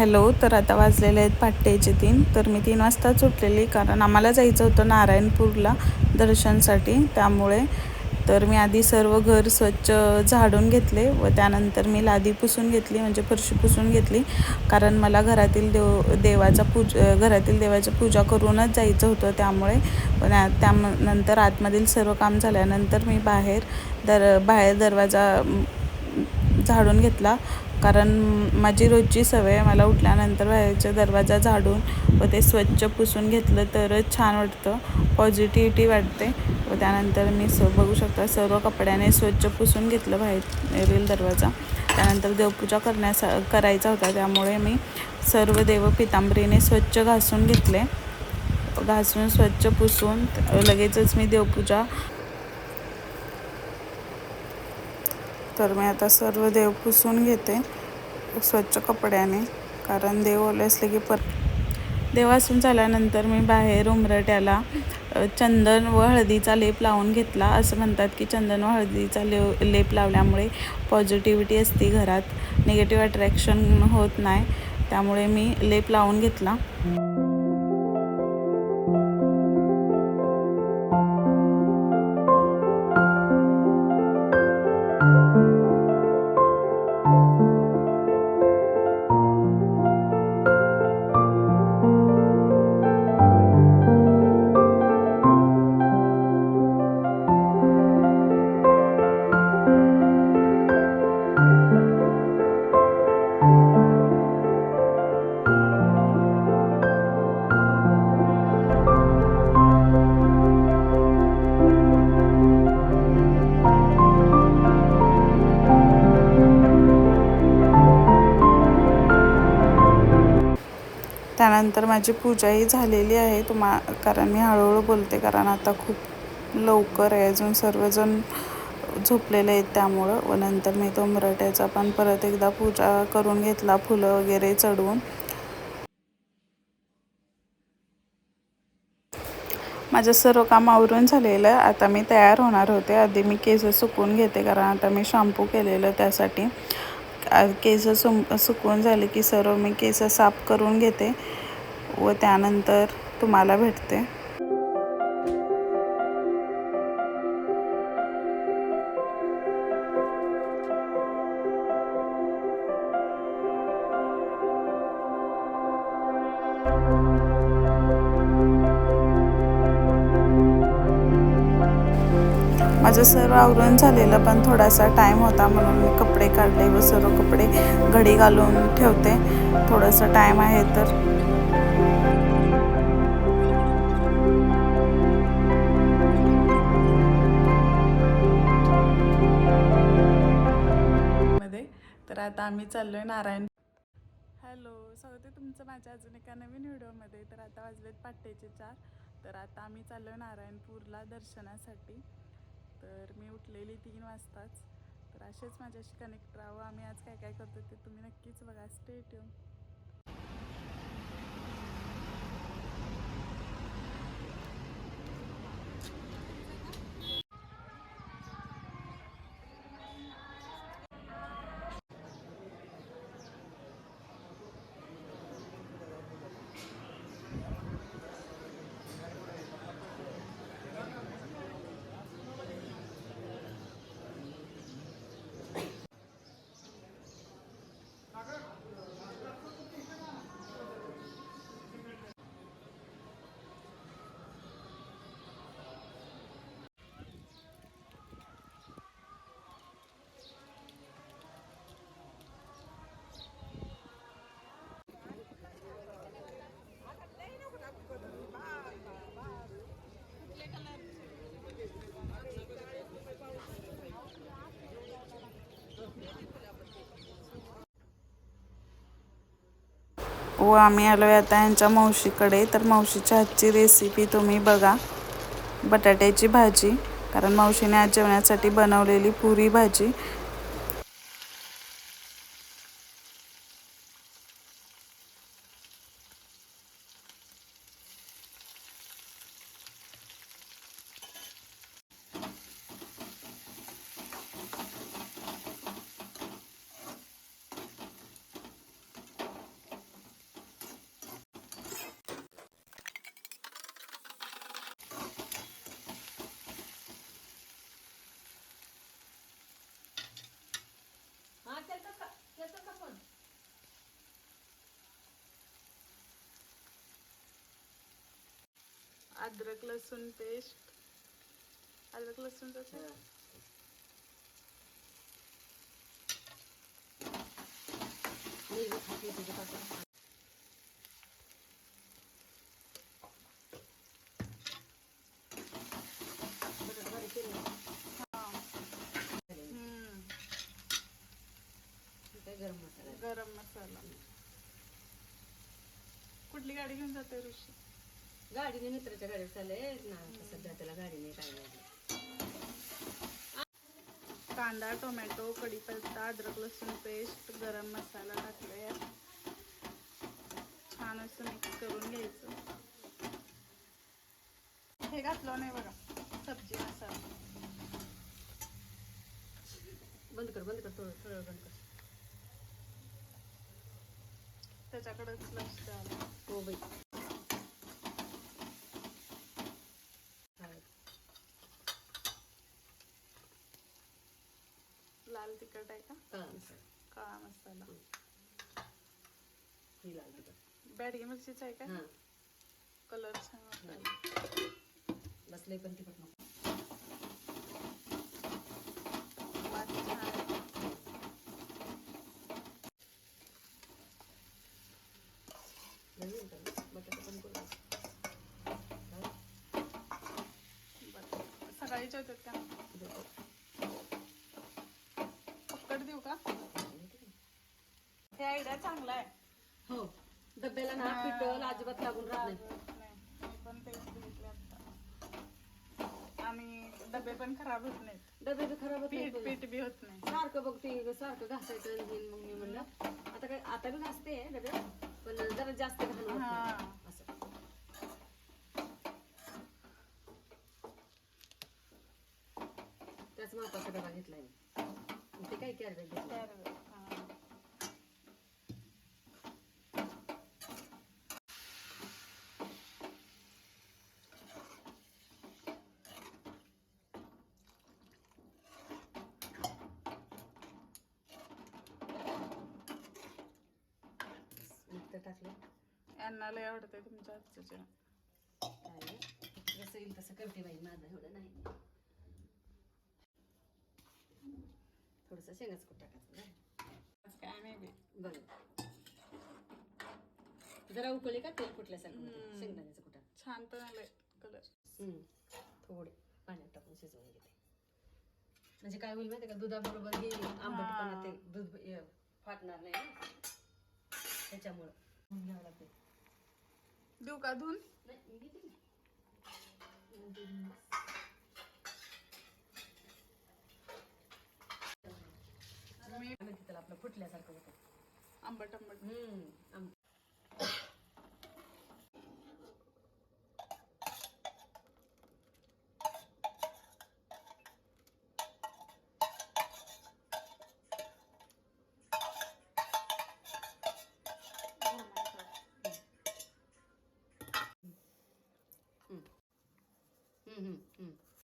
Hello तर आता वाजलेले आहेत पहाटेचे तीन. तर मी तीन वाजताच उठलेली कारण आम्हाला जायचं होतं नारायणपूरला दर्शनसाठी. त्यामुळे तर मी आधी सर्व घर स्वच्छ झाडून घेतले व त्यानंतर मी लादी पुसून घेतली म्हणजे फरशी पुसून घेतली. कारण मला घरातील देव देवाचा पूज घरातील देवाची पूजा करूनच जायचं होतं त्यामुळे. पण त्यानंतर आतमधील सर्व काम झाल्यानंतर मी बाहेर दर बाहेर दरवाजा झाडून घेतला. कारण माझी रोजची सवय आहे मला उठल्यानंतर बाहेरचा दरवाजा झाडून व ते स्वच्छ पुसून घेतलं तरच छान वाटतं. पॉझिटिव्हिटी वाटते व त्यानंतर मी स बघू शकता सर्व कपड्याने स्वच्छ पुसून घेतलं बाहेरील दरवाजा. त्यानंतर देवपूजा करण्यासा करायचा होता. त्यामुळे मी सर्व देव पितांबरीने स्वच्छ घासून घेतले. घासून स्वच्छ पुसून लगेचच मी देवपूजा तर मी आता सर्व देव पुसून घेते. स्वच्छ कपड्याने कारण देव ओले असले की पर देवासून झाल्यानंतर मी बाहेर उमरट्याला चंदन व हळदीचा लेप लावून घेतला. असं म्हणतात की चंदन व हळदीचा लेव लेप लावल्यामुळे पॉझिटिव्हिटी असते घरात. निगेटिव्ह अट्रॅक्शन होत नाही. त्यामुळे मी लेप लावून घेतला. त्यानंतर माझी पूजाही झालेली आहे. तुम्हा कारण मी हळूहळू बोलते कारण आता खूप लवकर आहे. अजून सर्वजण झोपलेले आहेत त्यामुळं. व नंतर मी तो मराठ्याचा पण परत एकदा पूजा करून घेतला फुलं वगैरे चढवून. माझं सर्व काम आवरून झालेलं आहे. आता मी तयार होणार होते. आधी मी केस सुकून घेते कारण आता मी शॅम्पू केलेलं त्यासाठी. केस सु सुकवून झाले की सर्व मी केस साफ करून घेते. व त्यानंतर तुम्हाला भेटते. माझं सर्व आवरून झालेलं पण थोडासा टाईम होता म्हणून मी कपडे काढले व सर्व कपडे घडी घालून ठेवते. थोडासा टाईम आहे तर. आम्ही चाललो आहे चाललोय नारायण. हॅलो स्वागत आहे तुमचं माझ्या अजून एका नवीन व्हिडिओमध्ये. तर आता वाजलेत पाट्टेचे चार. तर आता आम्ही चाललो नारायणपूरला दर्शनासाठी. तर मी उठलेली तीन वाजताच. तर असेच माझ्याशी कनेक्ट राहावं. आम्ही आज काय काय करतो ते तुम्ही नक्कीच बघा. स्टेट येऊन व आम्ही आलो आहे. आता यांच्या मावशीकडे. तर मावशीच्या हातची रेसिपी तुम्ही बघा. बटाट्याची भाजी. कारण मावशीने आज जेवण्यासाठी बनवलेली पुरी भाजी. अद्रक लसूण पेस्ट. अद्रक हम्म. काय गरम मसाला गरम मसाला. कुठली गाडी घेऊन जाते ऋषी? गाडीने मित्राच्या गाडीवर चालले. ना सध्या त्याला गाडी नाही काय नाही. कांदा टोमॅटो कढीपत्ता अद्रक लसूण पेस्ट गरम मसाला टाकला यात छान असं मिक्स करून घ्यायचं. हे घातलं नाही बघा सब्जी मसाला. बंद कर बंद कर थोडं थोडं बंद कर. त्याच्याकडेच लक्ष द्यावं. हो बाई. लाल तिखट आहे का काळा मसाला काळा मसाला ही लाल तिखट बॅडगी मिरचीचा आहे का हा कलर छान वाटतो. बसले पण तिखट नको वास छान आहे. नवीन का बटाटा पण करू बरं. सकाळीच्या होतात का चांगला आहे. हो. डब्याला ना पिठल अजिबात लागून राहत नाही. नाही. मी पण तेच बघितले आता. आणि डबे पण खराब होत नाहीत. डबे बी खराब होत पीठ नाही पीठ बी होत नाही. सारखं बघ ते सारखं घासायचं आणि हे मग मी म्हणलं आता काय आता बी घासते डबे पण जरा जास्त घालून हा. नाही. असं. त्याच मापाचा डबा घेतलाय मी. आणि ते काय कॅरबॅग घेतलं तर. मीठ तर टाकलं. यांना लय आवडते तुमच्या हातचं जेवण. जसं येईल तसं करते बाई माझं एवढं नाही. थोडस शेंगाच कुठ टाकायचं काय नाही बघ जरा उकळी का तेल फुटल्यासारखं. शेंगदाण्याचं कुठं? छान पण आलंय कलर हम्म. थोडे पाण्यात टाकून शिजवून घेते. म्हणजे काय होईल माहिती का? दुधाबरोबर हे आंबटपणा ते दूध फाटणार नाही त्याच्यामुळं. घ्यावं लागते देऊ का धुवून मी त्याला आपलं फुटल्यासारखं होतं. आंबट आंबट. हम्म 嗯嗯